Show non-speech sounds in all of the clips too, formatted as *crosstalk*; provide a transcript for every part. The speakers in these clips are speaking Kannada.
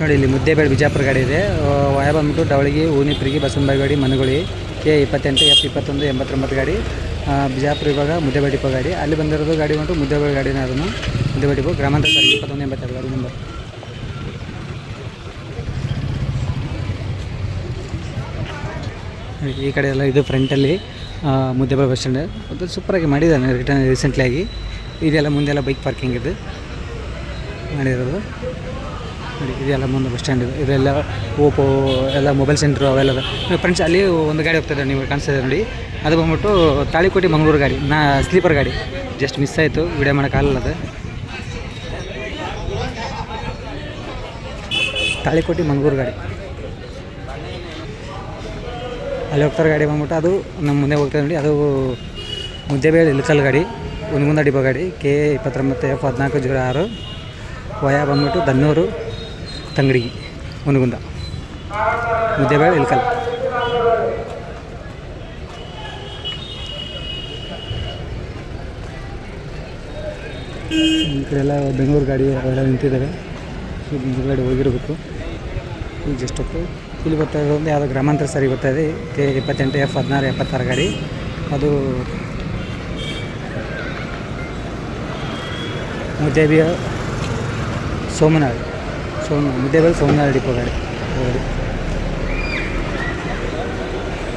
ನೋಡಿ, ಇಲ್ಲಿ ಮುದ್ದೇಬೇಡ ಬಿಜಾಪುರ ಗಾಡಿ ಇದೆ. ವಾಯ ಬಂದ್ಬಿಟ್ಟು ಡವಳಿಗೆ, ಊನಿಪ್ರಿಗೆ ಬಸವನಬಾಯಿ ಗಾಡಿ ಮನಗುಳಿ, ಕೆ ಇಪ್ಪತ್ತೆಂಟು ಎಫ್ ಇಪ್ಪತ್ತೊಂದು ಎಂಬತ್ತೊಂಬತ್ತು ಗಾಡಿ. ಬಿಜಾಪುರ ಇವಾಗ ಮುದ್ದೆ ಡಿಪೋ ಗಾಡಿ. ಅಲ್ಲಿ ಬಂದಿರೋದು ಗಾಡಿ ಬಂದು ಮುದ್ದೇಬೇಡ ಗಾಡಿನ ಅದನ್ನು. ಮುದ್ದೆ ಡಿಪೋ, ಗ್ರಾಮಾಂತರ ಸರ್ ಇಪ್ಪತ್ತೊಂದು, ಎಂಬತ್ತೆರಡು ಗಾಡಿ ನಂಬರ್ ಈ ಕಡೆ ಎಲ್ಲ ಇದು ಫ್ರಂಟಲ್ಲಿ ಮುದ್ದೆ ಬಸ್ ಸ್ಟ್ಯಾಂಡ್. ಅದು ಸೂಪರಾಗಿ ಮಾಡಿದ್ದಾನೆ ರಿಟರ್ನ್ ರೀಸೆಂಟ್ಲಿಯಾಗಿ ಇದೆಲ್ಲ ಮುಂದೆಲ್ಲ ಬೈಕ್ ಪಾರ್ಕಿಂಗ್ ಇದು, ಮಾಡಿರೋದು. ನೋಡಿ, ಇದೆಲ್ಲ ಮುಂದೆ ಬಸ್ ಸ್ಟ್ಯಾಂಡ್ ಇದೆಲ್ಲ ಓಪೋ ಎಲ್ಲ ಮೊಬೈಲ್ ಸೆಂಟ್ರು ಅವೆಲ್ಲ ಫ್ರೆಂಡ್ಸ್ ಅಲ್ಲಿ ಒಂದು ಗಾಡಿ ಹೋಗ್ತದೆ ನೀವು ಕಾಣಿಸ್ತಿದೆ ನೋಡಿ. ಅದು ಬಂದ್ಬಿಟ್ಟು ತಾಳಿಕೋಟೆ ಮಂಗಳೂರು ಗಾಡಿ, ನಾ ಸ್ಲೀಪರ್ ಗಾಡಿ. ಜಸ್ಟ್ ಮಿಸ್ ಆಯಿತು ವಿಡಿಯೋ ಮಾಡೋಕ್ಕಾಗಲ್ಲ ಅದು. ತಾಳಿಕೋಟೆ ಮಂಗಳೂರು ಗಾಡಿ. ಅಲ್ಲಿ ಹೋಗ್ತಾರೆ ಗಾಡಿ ಬಂದ್ಬಿಟ್ಟು, ಅದು ನಮ್ಮ ಮುಂದೆ ಹೋಗ್ತದೆ ನೋಡಿ. ಅದು ಮುದ್ದೆಬೇಳೆ ಇಲ್ಕಲ್ ಗಾಡಿ, ಒಂದು ಮುಂದೆ ಡಿಪೋ ಗಾಡಿ ಕೆ ಇಪ್ಪತ್ತೊಂಬತ್ತು ಎಫ್ ಹದಿನಾಲ್ಕು ಜೀರೋ ಆರು. ವಯ ಬಂದ್ಬಿಟ್ಟು ದನ್ನೂರು. ತಂಗಡಿಗಿ, ಮುನಗುಂದ. ಮುದ್ದೆಬೇಳೆ ಇಲ್ಕಲ್ ಈ ಕಡೆ ಎಲ್ಲ ಬೆಂಗಳೂರು ಗಾಡಿ ಅವೆಲ್ಲ ನಿಂತಿದ್ದಾವೆ ಈ ಬೆಂಗಳೂರು ಗಾಡಿ ಹೋಗಿರಬೇಕು. ಈಗ ಜಸ್ಟ್ ಹೊತ್ತು ಇಲ್ಲಿ ಬರ್ತಾ ಇರೋದು ಯಾವುದೋ ಗ್ರಾಮಾಂತರ ಸರಿ ಬರ್ತಾ ಇದೆ. ಕೆ ಇಪ್ಪತ್ತೆಂಟು ಎಫ್ ಹದಿನಾರು, ಎಪ್ಪತ್ತಾರು ಗಾಡಿ. ಅದು ಮುದ್ದೇಬಿಯ ಸೋಮನಾಳ್ ಸೋಮ ಮುದ್ದೇಬೇಳೆ ಸೋಮನಾಳ್ ಡಿಪೋ ಗಾಡಿ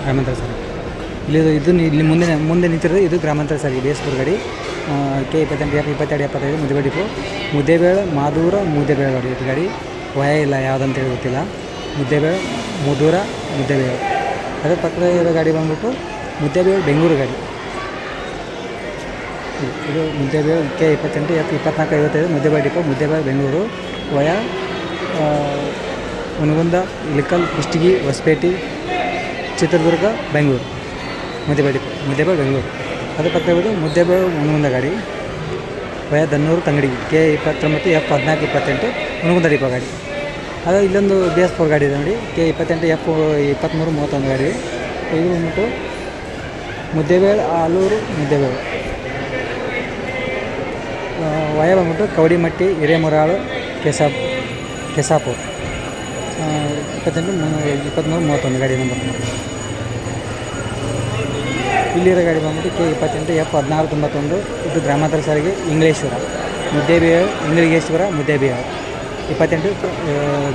ಗ್ರಾಮಾಂತರ ಸರ್. ಇಲ್ಲಿ ಇದು ಇಲ್ಲಿ ಮುಂದೆ ಮುಂದೆ ನಿಂತಿರೋದು ಇದು ಗ್ರಾಮಾಂತರ ಸರ್ ಬಿ ಎಸ್ ಪುರ್ ಗಾಡಿ ಕೆ ಇಪ್ಪತ್ತೆಂಟು, ಎಫ್ ಇಪ್ಪತ್ತೆರಡು, ಎಪ್ಪತ್ತೈದು ಮುದ್ದೇಬೇಳೆ ಡಿಪೋ ಮುದ್ದೇಬೇಳೆ ಮಾದೂರ ಮುದ್ದೇಬೇಳ ಗಾಡಿ ಇದು ಗಾಡಿ. ವಯ ಇಲ್ಲ ಯಾವುದಂತೇಳಿ ಗೊತ್ತಿಲ್ಲ ಮುದ್ದೇಬೇಳೆ ಮುದೂರ ಮುದ್ದೇಬೇಳೆ ಅದೇ ಪಕ್ಕದ ಇರೋ ಗಾಡಿ ಬಂದ್ಬಿಟ್ಟು ಮುದ್ದೇಬೇಳೆ ಬೆಂಗಳೂರು ಗಾಡಿ. ಇದು- ಮುದ್ದೇಬೇಳೆ ಕೆ ಇಪ್ಪತ್ತೆಂಟು, ಎಫ್ ಇಪ್ಪತ್ನಾಲ್ಕು, ಐವತ್ತೈದು Muddebihal depot Muddebihal Bengaluru. Via Hungund Ilkal, Kushtagi, Hospet, Chitradurga, Bengaluru. Muddebihal depot Muddebihal Bengaluru. ಅದು ಪಕ್ಕದಲ್ಲಿ ಮುದ್ದೇಬೇಳೆ ಹುನಗುಂದ ಗಾಡಿ. ವಯ ದನ್ನೂರು ತಂಗಡಿ ಕೆ ಇಪ್ಪತ್ತೊಂಬತ್ತು, ಎಫ್ ಹದಿನಾಲ್ಕು, ಇಪ್ಪತ್ತೆಂಟು ಹುನಗುಂದ ಡಿಪೋ ಗಾಡಿ. ಅದು ಇಲ್ಲೊಂದು ಬಿ ಎಸ್ ಫೋರ್ ಗಾಡಿ ಇದೆ ನೋಡಿ. ಕೆ ಇಪ್ಪತ್ತೆಂಟು, ಎಫ್ ಇಪ್ಪತ್ತ್ಮೂರು ಮೂವತ್ತೊಂದು ಗಾಡಿ. ಇದು ಬಂದ್ಬಿಟ್ಟು ಮುದ್ದೇಬೇಳೆ ಆಲೂರು ಮುದ್ದೇಬೇಳೆ ವಯ ಬಂದ್ಬಿಟ್ಟು ಕವಡಿಮಟ್ಟಿ ಹಿರೇಮುರಾಳು ಕೆಸಾಪ್ ಕೆಸಾಪುರ್ ಇಪ್ಪತ್ತೆಂಟು ಇಪ್ಪತ್ತ್ಮೂರು, ಮೂವತ್ತೊಂದು ಗಾಡಿ ನಂಬರ್ ಇಲ್ಲಿರೋ ಗಾಡಿ ಬಂದ್ಬಿಟ್ಟು ಕೆ ಇಪ್ಪತ್ತೆಂಟು, ಎಫ್ ಹದಿನಾರು, ತೊಂಬತ್ತೊಂದು, ಇದು ಗ್ರಾಮಾಂತರ ಸಾರಿಗೆ, ಇಂಗ್ಲೇಶ್ವರ ಮುದ್ದೇಬಿಹಾರ್ ಇಂಗ್ಲಿಗೇಶ್ವರ ಮುದ್ದೇಬಿಹಾರ್ ಇಪ್ಪತ್ತೆಂಟು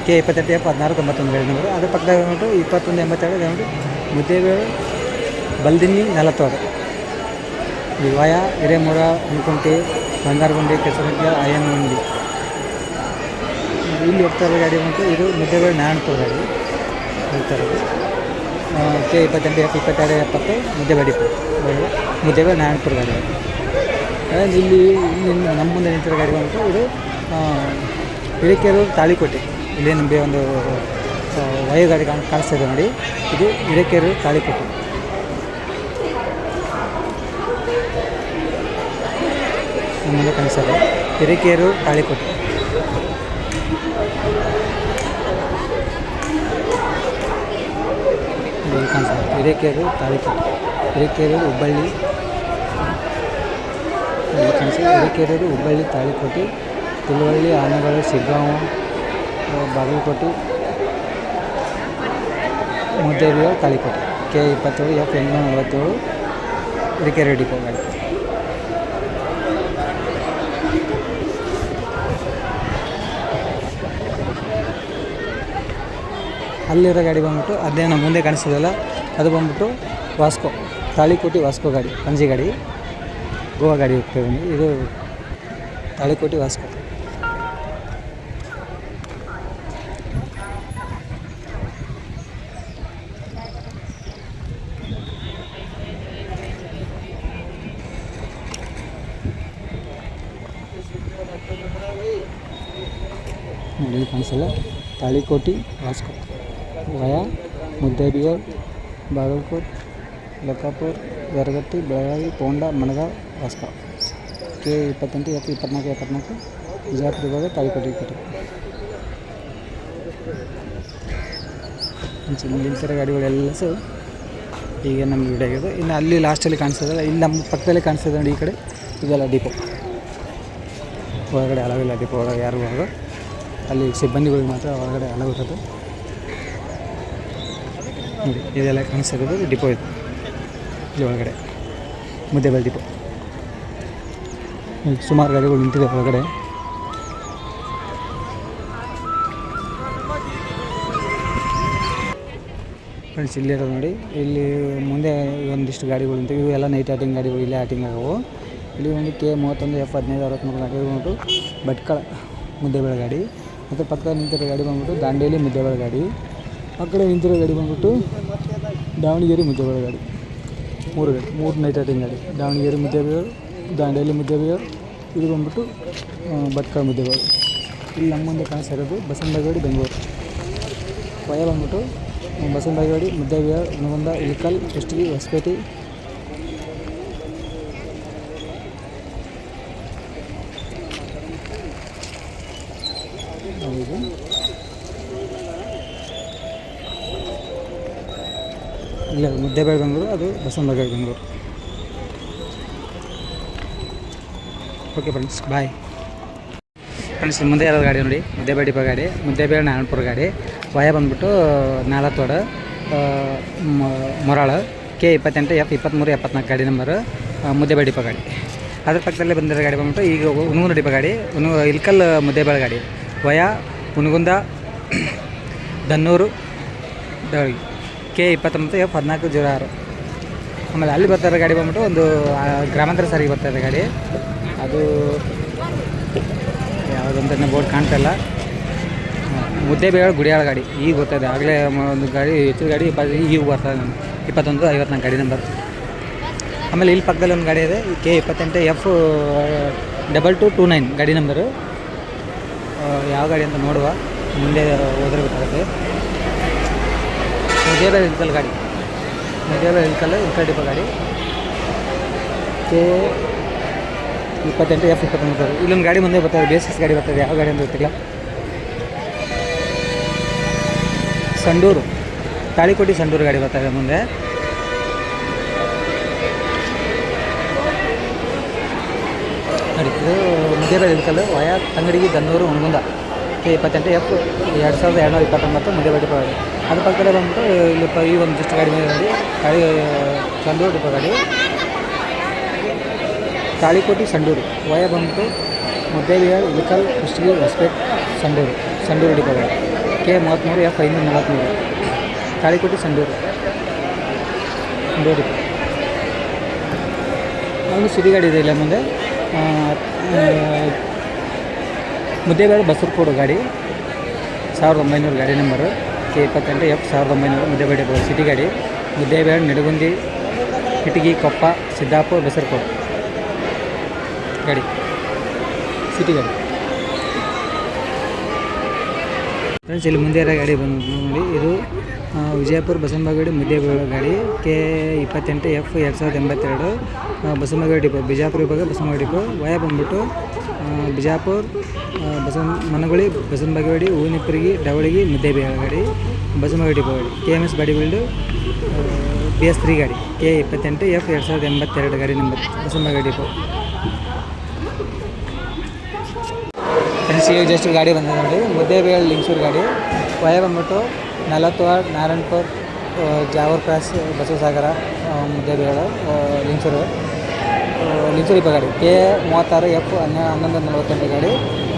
ಕೆ ಇಪ್ಪತ್ತೆಂಟು, ಎಫ್ ಹದಿನಾರು, ತೊಂಬತ್ತೊಂದು ಗಾಡಿ ನಂಬರು. ಅದ್ರ ಪಕ್ಕದಾಗ ಬಂದ್ಬಿಟ್ಟು ಇಪ್ಪತ್ತೊಂದು, ಎಂಬತ್ತೆರಡು ಬಂದ್ಬಿಟ್ಟು ಮುದ್ದೇಬೇಳೆ ಬಲ್ದಿನ್ನಿ ನಲವತ್ತಾರು ವಿವಾಯ ಹಿರೇಮೂರ, ಹುಣಕುಂಟೆ, ಬಂಗಾರಗುಂಡಿ ಕೆಸರುಂಡಿ ಆಯನ್ ಗುಂಡಿ ಇಲ್ಲಿ ಹೋಗ್ತಾ ಇರೋ ಗಾಡಿ ಬಂತು ಇದು ಮುದ್ದೇಬೇಳೆ ನಾರಾಯಣಪುರ ಗಾಡಿ ಹೋಗ್ತಾ ಇರೋದು ಕೆ ಇಪ್ಪತ್ತೆಂಟು, ಎಫ್ ಇಪ್ಪತ್ತೆರಡು, ಎಪ್ಪತ್ತು ಮುದ್ದೇಬೇಡಿ ಮುದ್ದೇಬೇಳೆ ನಾರಾಯಣಪುರ ಗಾಡಿ ಇಲ್ಲಿ ಇಲ್ಲಿ ನಮ್ಮ ಮುಂದೆ ನಿಂತಿರೋ ಗಾಡಿ ಬಂತು ಇದು ಇಳಿಕೆರೂರು ತಾಳಿಕೋಟೆ. ಇಲ್ಲಿ ನಮಗೆ ಒಂದು ವಯೋ ಗಾಡಿ ಕಾಣ್, ಕಾಣಿಸ್ತಾ ಇದೆ ನೋಡಿ. ಇದು ಇಳಿಕೆರೂರು ತಾಳಿಕೋಟೆ. ನಮ್ಮ ಮುಂದೆ ಕಾಣಿಸೋದು ಹಿರೇಕೆರೂರು ತಾಳಿಕೋಟೆ. ಇಲ್ಲಿ ಕಾಣಿಸೋದು ಹಿರೇಕೆರೆ ತಾಲೂಕು ಹಿರೇಕೆರೆ ಹುಬ್ಬಳ್ಳಿ. ಇಲ್ಲಿ ಸರ್ ಹಿರೇಕೆರೂರು ಹುಬ್ಬಳ್ಳಿ ತಾಳಿಕೋಟೆ ತುಳುವಳ್ಳಿ, ಆನೆಗಳು ಸಿಗ್ಗಾಂವ ಬಾಗಲಕೋಟೆ ಮುದ್ದೇರಿಯ ತಾಳಿಕೋಟೆ ಕೆ ಇಪ್ಪತ್ತೇಳು, ಎಫ್ ಎಂಟುನೂರ ನಲವತ್ತೇಳು. ಹಿರೇಕೆರೆ ಡಿಪೋ ಗಾಡಿ ಅಲ್ಲಿರೋ ಗಾಡಿ ಬಂದ್ಬಿಟ್ಟು ಅದೇ ನಮ್ಮ ಮುಂದೆ ಕಾಣಿಸ್ತದಲ್ಲ ಅದು ಬಂದ್ಬಿಟ್ಟು ವಾಸ್ಕೋ, ತಾಳಿಕೋಟಿ ವಾಸ್ಕೋ ಗಾಡಿ, ಪಂಜಿ ಗಾಡಿ, ಗೋವಾ ಗಾಡಿ ಹೋಗ್ತೇವೆ ಇದು ತಾಳಿಕೋಟಿ ವಾಸ್ಕೋ. ಕಾಣಿಸಲ್ಲ. ತಾಳಿಕೋಟಿ ವಾಸ್ಕೋ. ವಯ ಮುದ್ದೇಬಿಹಾರ್ ಬಾಗಲ್ಕೋಟ್ ಲಕ್ಕಾಪುರ್ ಯರಗಟ್ಟಿ ಬೆಳಗಾವಿ, ಪೋಂಡ ಮಣಗಾವ್ ವಾಸ್ಕೋ ಕೆ ಇಪ್ಪತ್ತೆಂಟು, ಎಫ್ ಇಪ್ಪತ್ನಾಲ್ಕು, ಎಪ್ಪತ್ನಾಲ್ಕು ವಿಜಯಪುರ ವಿಭಾಗ ತಾಳಿಕೋಟೆ ಕೋಟೆ ನಿಲ್ಸಿರೋ ಗಾಡಿಗಳೆಲ್ಲ ಸಹ ಈಗ ನಮ್ಮ ವಿಡಿಯೋ ಆಗಿದೆ ಇನ್ನು ಅಲ್ಲಿ ಲಾಸ್ಟಲ್ಲಿ ಕಾಣಿಸ್ತದಲ್ಲ ಇಲ್ಲಿ ನಮ್ಮ ಪಕ್ಕದಲ್ಲೇ ಕಾಣಿಸ್ತದೆ ನೋಡಿ ಈ ಕಡೆ. ಇದೆಲ್ಲ ಡಿಪೋ ಹೊರಗಡೆ ಅಲವಿಲ್ಲ ಡಿಪೋ ಒಳಗೆ ಯಾರು ಹೋಗೋ. ಅಲ್ಲಿ ಸಿಬ್ಬಂದಿಗಳಿಗೆ ಮಾತ್ರ ಹೊರಗಡೆ ಅಲವಿರೋದು ನೋಡಿ ಇದೆಲ್ಲ ಕಾಣಿಸ್ತಿರೋದು ಡಿಪೋ ಇದು. ಇಲ್ಲಿ ಒಳಗಡೆ ಮುದ್ದೆಬಲ್ ಡಿಪೋ. ಸುಮಾರು ಗಾಡಿಗಳು ನಿಂತಿದೆ ಒಳಗಡೆ. ಫ್ರೆಂಡ್ಸ್ ಇಲ್ಲಿರೋದು ನೋಡಿ, ಇಲ್ಲಿ ಮುಂದೆ ಒಂದಿಷ್ಟು ಗಾಡಿಗಳು ನಿಂತಿವೆ. ಇವು ಎಲ್ಲ ನೈಟ್ ಆಟಿಂಗ್ ಗಾಡಿಗಳು, ಇಲ್ಲೇ ಆಟಿಂಗ್ ಆಗವು. ಇಲ್ಲಿ ಒಂದು ಕೆ ಮೂವತ್ತೊಂದು ಎಫ್ ಹದಿನೈದು ಅರವತ್ತ್ಮೂರು ಗಾಡಿಗಳು ಉಂಟು ಭಟ್ಕಳ ಮುದ್ದೆಬೇಳೆ ಗಾಡಿ ಮತ್ತು ಪಕ್ಕದಲ್ಲಿ ನಿಂತಿರೋ ಗಾಡಿ ಬಂದ್ಬಿಟ್ಟು ದಾಂಡೇಲಿ ಮುದ್ದೆಬೇಳೆ ಗಾಡಿ ಆ ಕಡೆ ನಿಂತಿರೋ ಗಾಡಿ ಬಂದ್ಬಿಟ್ಟು ದಾವಣಗೆರೆ ಮುದ್ದೆಬೇಳೆ ಗಾಡಿ. ಮೂರು ಗಾಡಿ, ಮೂರು ನೈಟ್ ಆಟಿಂಗ್ ಗಾಡಿ. ದಾವಣಗೆರೆ ಮುದ್ದೆಬೇಳೆ, ದಾಂಡೇಲಿ ಮುದ್ದೆಬೇಳೆ, ಇದು ಬಂದ್ಬಿಟ್ಟು ಭಟ್ಕಳ ಮುದ್ದೆಬೇಳೆ. ಇಲ್ಲಿ ನಮ್ಮ ಮುಂದೆ ಕಾಣಿಸ್ತಾ ಇರೋದು ಬೆಂಗಳೂರು. ವಯ ಬಂದ್ಬಿಟ್ಟು ಬಸವನಗಡಿ ಮುದ್ದೇಬಿಹಾಳ ಹುನಗುಂದ ಇಳಕಲ್ ಕುಷ್ಟಗಿ ಹೊಸಪೇಟೆ. ಇದು ಇಲ್ಲ ಮುದ್ದೇಬೇಳೆ ಬೆಂಗಳೂರು ಅದು Basavanagudi Bengaluru okay friends bye friends ಮುಂದೆ ಇರೋದು ಗಾಡಿ ನೋಡಿ ಮುದ್ದೇಬೇಡಿ ಡಿಪೋ ಗಾಡಿ ಮುದ್ದೇಬೇಳೆ ನಾರಾಯಣಪುರ ಗಾಡಿ. ವಯ ಬಂದ್ಬಿಟ್ಟು ನಾಲತ್ತೋಡ ಮೊರಾಳ ಕೆ ಇಪ್ಪತ್ತೆಂಟು ಎಫ್ ಇಪ್ಪತ್ತ್ಮೂರು ಎಪ್ಪತ್ನಾಲ್ಕು ಗಾಡಿ ನಂಬರು ಮುದ್ದೇಬೇಳೆ ಡಿಪೋ ಗಾಡಿ. ಅದ್ರ ಪಕ್ಕದಲ್ಲೇ ಬಂದಿರೋ ಗಾಡಿ ಬಂದ್ಬಿಟ್ಟು, ಈಗ ಹುನೂರು ಡಿಪ ಗಾಡಿ ಇಲ್ಕಲ್ ಮುದ್ದೇಬೇಳೆ ಗಾಡಿ. ವಯ ಹುನಗುಂದ *coughs* ದನ್ನೂರು ದಳಗಿ ಕೆ ಇಪ್ಪತ್ತೊಂಬತ್ತು ಎಫ್ ಹದಿನಾಲ್ಕು ಜೀರೋ ಆರು. ಆಮೇಲೆ ಅಲ್ಲಿ ಬರ್ತಾ ಇರೋ ಗಾಡಿ ಬಂದ್ಬಿಟ್ಟು ಒಂದು ಗ್ರಾಮಾಂತರ ಸಾರಿಗೆ ಬರ್ತಾ ಇದೆ ಗಾಡಿ. ಅದು ಯಾವುದಂತ ಬೋರ್ಡ್ ಕಾಣ್ತಾ ಇಲ್ಲ. ಬೇಗ ಗುಡಿಯಾಳ ಗಾಡಿ. ಈಗ ಗೊತ್ತಾಯಿದೆ ಆಗಲೇ ಒಂದು ಗಾಡಿ ಹೆಚ್ಚು ಗಾಡಿ ಇಪ್ಪ- ಈಗ ಬರ್ತಾ ಇದೆ. ಇಪ್ಪತ್ತೊಂದು, ಐವತ್ನಾಲ್ಕು ಗಾಡಿ ನಂಬರ್. ಆಮೇಲೆ ಇಲ್ಲಿ ಪಕ್ಕದಲ್ಲಿ ಒಂದು ಗಾಡಿ ಇದೆ. ಕೆ ಇಪ್ಪತ್ತೆಂಟು F double two two nine ಗಾಡಿ ನಂಬರು. ಯಾವ ಗಾಡಿ ಅಂತ ನೋಡುವ. ಮುಂದೆ ಹೋದ್ರೆ ಗೊತ್ತಾಗುತ್ತೆ. ಮುದ್ದೇಬೇಳೆ ವೆಹಿಕಲ್ ಗಾಡಿ. ಮುದ್ದೇಬೇಳೆ ವೆಹಿಕಲ್ ಇಳ್ಕಲ್ ಡಿಪೋ ಗಾಡಿ. ಕೆ ಇಪ್ಪತ್ತೆಂಟು ಎಫ್ ಇಪ್ಪತ್ತೊಂಬತ್ತು ಇಲ್ಲೊಂದು ಗಾಡಿ ಮುಂದೆ ಬರ್ತದೆ ಬೇಸಿಸ್ ಗಾಡಿ ಬರ್ತದೆ, ಯಾವ ಗಾಡಿ ಅಂತ ಗೊತ್ತಿಲ್ಲ. ಸಂಡೂರು, ತಾಳಿಕೋಟಿ ಸಂಡೂರು ಗಾಡಿ ಬರ್ತದೆ ಮುಂದೆ. ನೋಡಿ, ಇದು ಮುದ್ದೇಬೇಳೆ ವೆಹಿಕಲ್ ವಯಾ ತಂಗಡಿಗೆ ದನ್ನೂರು ಹುಣಗುಂದ. ಇಪ್ಪತ್ತೆಂಟು ಎಫ್ ಎರಡು ಸಾವಿರದ ಎರಡುನೂರ ಇಪ್ಪತ್ತೊಂಬತ್ತು ಮುಂದೆ ಡಿಪೋ ಗಾಡಿ. ಅದ್ರ ಪಕ್ಕದಲ್ಲೇ ಬಂದ್ಬಿಟ್ಟು ಇಲ್ಲಿ ಈ ಒಂದು ಜಸ್ಟ್ ಗಾಡಿ ಮೇಲೆ ನೋಡಿ ಕಾಳಿ ಸಂಡೂರು ಡಿಪೋ ಗಾಡಿ. ತಾಳಿಕೋಟಿ ಸಂಡೂರು. ವಯ ಬಂದ್ಬಿಟ್ಟು ಮುದ್ದೇಬಿಹಾಳ್ ಇಲಿಕಲ್ ಕುಷ್ಟಗಿ ಹೊಸಪೇಟ್, ಸಂಡೂರು. ಸಂಡೂರು ಡಿಪೋ ಗಾಡಿ. ಕೆ ಮೂವತ್ತ್ಮೂರು ಎಫ್ ಐನೂರ ನಲವತ್ತ್ಮೂರು ತಾಳಿಕೋಟಿ ಸಂಡೂರು. ಸಂಡೂರು ಒಂದು ಸಿಟಿ ಗಾಡಿ ಇದೆ ಇಲ್ಲ ಮುಂದೆ. ಮುದ್ದೇಬೇಡ ಬಸರ್ಕೋಡು ಗಾಡಿ. ಸಾವಿರದ ಒಂಬೈನೂರು ಗಾಡಿ ನಂಬರು. ಕೆ ಇಪ್ಪತ್ತೆಂಟು ಎಫ್ ಸಾವಿರದ ಒಂಬೈನೂರು ಸಿಟಿ ಗಾಡಿ ಮುದ್ದೇಬೇಳೆ ನಿಡಗುಂದಿ ಇಟಗಿ ಕೊಪ್ಪ ಸಿದ್ದಾಪುರ ಬಸರ್ಕೋಡು ಗಾಡಿ. ಸಿಟಿ ಗಾಡಿ. ಫ್ರೆಂಡ್ಸ್ ಇಲ್ಲಿ ಮುಂದೆ ಇರೋ ಗಾಡಿ ಬಂದು ನೋಡಿ. ಇದು ವಿಜಯಪುರ ಬಸವನಗುಡಿ ಮುದ್ದೇಬೇಡ ಗಾಡಿ. ಕೆ ಇಪ್ಪತ್ತೆಂಟು ಎಫ್ ಎರಡು ಸಾವಿರದ ಎಂಬತ್ತೆರಡು. ಆ, ಡಿಪೋ ಬಿಜಾಪುರ ವಿಭಾಗ ಬಸವನಗುಡಿ ಡಿಪೋ. ವಯ ಬಂದ್ಬಿಟ್ಟು ಬಿಜಾಪುರ ಬಸವನ ಮನಗುಳಿ ಬಸವನಬಾಗೇವಾಡಿ ಹೂವಿನಪ್ಪರಿಗೆ ಡವಳಿಗೆ ಮುದ್ದೆ ಗಾಡಿ ಬಸವನ depot ಬಗಡಿ K M S body build B S three ಗಾಡಿ, ಕೆ ಇಪ್ಪತ್ತೆಂಟು, ಎಫ್ ಎರಡು ಸಾವಿರದ ಎಂಬತ್ತೆರಡು ಗಾಡಿ ನಂಬರ್ ಬಸವನಗುಡಿ ಡಿಪೋ ಫ್ರೆಂಡ್ಸ್ ಈಗ ಜಸ್ಟ್ ಗಾಡಿ ಬಂದಿದೆ ನೋಡಿ ಮುದ್ದೇಬೇಳೆ ಲಿಂಗಸೂರು ಗಾಡಿ ವಯ ಬಂದ್ಬಿಟ್ಟು ನಲವತ್ತು ವಾರ್ಡ್ ನಾರಾಯಣಪುರ್ ಜಾವರ್ ಕ್ರಾಸ್ ಬಸವಸಾಗರ ಸಾಗರ ಮುದ್ದೇಬೇಳೆ ಲಿಂಗಸೂರು. ಲಿಂಗಸೂರು ಇಪ್ಪ ಗಾಡಿ, ಕೆ ಮೂವತ್ತಾರು ಎಫ್ ಹನ್ನೆರಡು ಹನ್ನೊಂದು ನಲವತ್ತೆಂಟು ಗಾಡಿ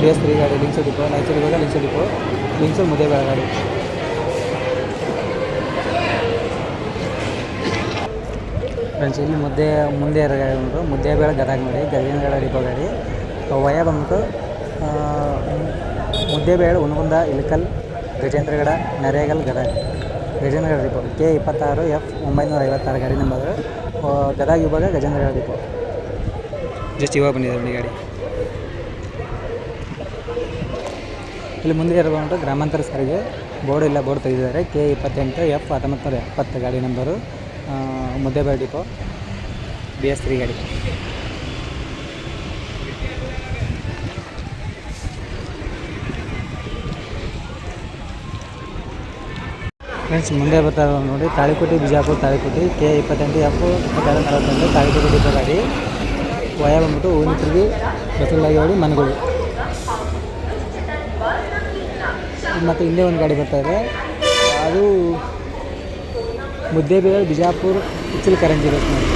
ಎಸ್ ತ್ರೀ ಗಾಡಿ ಲಿಂಕ್ಸ್ ಡಿಪೋ ರಾಯಚೂರು ಇವಾಗ ಲಿಂಕ್ಸ್ ಡಿಪೋ ಲಿಂಗಸೂರು ಮುದ್ದೇಬೇಳೆ ಗಾಡಿ. ಫ್ರೆಂಡ್ಸ್ ಇಲ್ಲಿ ಮುದ್ದೆ, ಮುಂದೆ ಇರೋ ಗಾಡಿ ಉಂಟು. ಮುದ್ದೆ ಬೇಳೆ ಗದಗ ನೋಡಿ ಗದಗಿನಗಡ ಡಿಪೋ ಗಾಡಿ. ವಯ ಬಂದ್ಬಿಟ್ಟು ಮುದ್ದೆ ಮುದ್ದೇಬೇಳೆ ಹುನಗುಂದ ಇಳಕಲ್, ಗಜೇಂದ್ರಗಡ, ನರೇಗಲ್, ಗದಗ. ಗಜೇಂದ್ರಗಡ ಡಿಪೋ ಕೆ ಇಪ್ಪತ್ತಾರು ಎಫ್ ಒಂಬೈನೂರ ಐವತ್ತಾರು ಗಾಡಿ ನಂಬರ್ ಗದಗ ವಿಭಾಗ ಗಜೇಂದ್ರಗಡ ಡಿಪೋ ಜಸ್ಟ್ ಇವಾಗ ಬಂದಿದೆ ಗಾಡಿ. ಇಲ್ಲಿ ಮುಂದೆ ಬಂದ್ಬಿಟ್ಟು ಗ್ರಾಮಾಂತರ ಸಾರಿಗೆ ಬೋರ್ಡ್ ಇಲ್ಲ ಬೋರ್ಡ್ ತೆಗೆದಿದ್ದಾರೆ ಕೆ ಇಪ್ಪತ್ತೆಂಟು ಎಫ್ ಹತ್ತೊಂಬತ್ತು ನೂರ ಎಪ್ಪತ್ತು ಗಾಡಿ ನಂಬರು ಆ, Muddebihal depot B S three ಗಾಡಿ. ಫ್ರೆಂಡ್ಸ್ ಮುಂದೆ ಬರ್ತಾ ನೋಡಿ ತಾಳಿಕೋಟೆ ಬಿಜಾಪುರ ತಾಳಿಕೋಟೆ ಕೆ ಇಪ್ಪತ್ತೆಂಟು ಎಫ್ ಇಪ್ಪತ್ತೆರಡು ನಲವತ್ತೆಂಟು ತಾಳಿಕೋಟಿ ಡಿಪೋ ಗಾಡಿ. ವಯ ಬಂದ್ಬಿಟ್ಟು ತಿರುಗಿ ಬಸವಲಾಗಿ ಮನೆಗಳು. ಮತ್ತು ಹಿಂದೆ ಒಂದು ಗಾಡಿ ಬರ್ತಾ ಇದೆ. ಅದು ಮುದ್ದೇಬೇಳೆ ಬಿಜಾಪುರ ಇಚ್ಚಲಕರಂಜಿ ರೋಡ್ ನೋಡಿ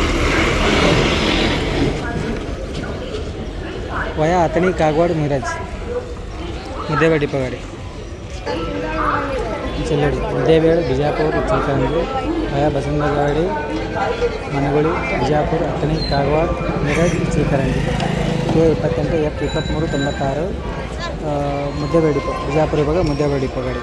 ವಯಾ ಅಥಣಿ, ಕಾಗವಾಡ ಮಿರಾಜ್ ಮುದ್ದೇಬೇಳೆ ಡಿಪೋ ಗಾಡಿ. ಚೆಲ್ಲಡಿ ಮುದ್ದೇಬೇಳೆ ಬಿಜಾಪುರ ಇಚ್ಚಲಕರಂಜಿ ವಯಾ ಬಸವನಗುಡಿ ಮನಗುಳಿ, ಬಿಜಾಪುರ, ಅಥಣಿ, ಕಾಗವಾಡ ಮಿರಾಜ್ ಉಚ್ಚಲ್ ಕರಂಜಿ ಇಪ್ಪತ್ತೆಂಟು, ಎಫ್ ಇಪ್ಪತ್ತ್ಮೂರು ತೊಂಬತ್ತಾರು. ಮುದ್ದೇಬೇಳೆ ಡಿಪೋ ಬಿಜಾಪುರ ವಿಭಾಗ ಮುದ್ದೇಬೇಳೆ ಪಗಡಿ. ಗಾಡಿ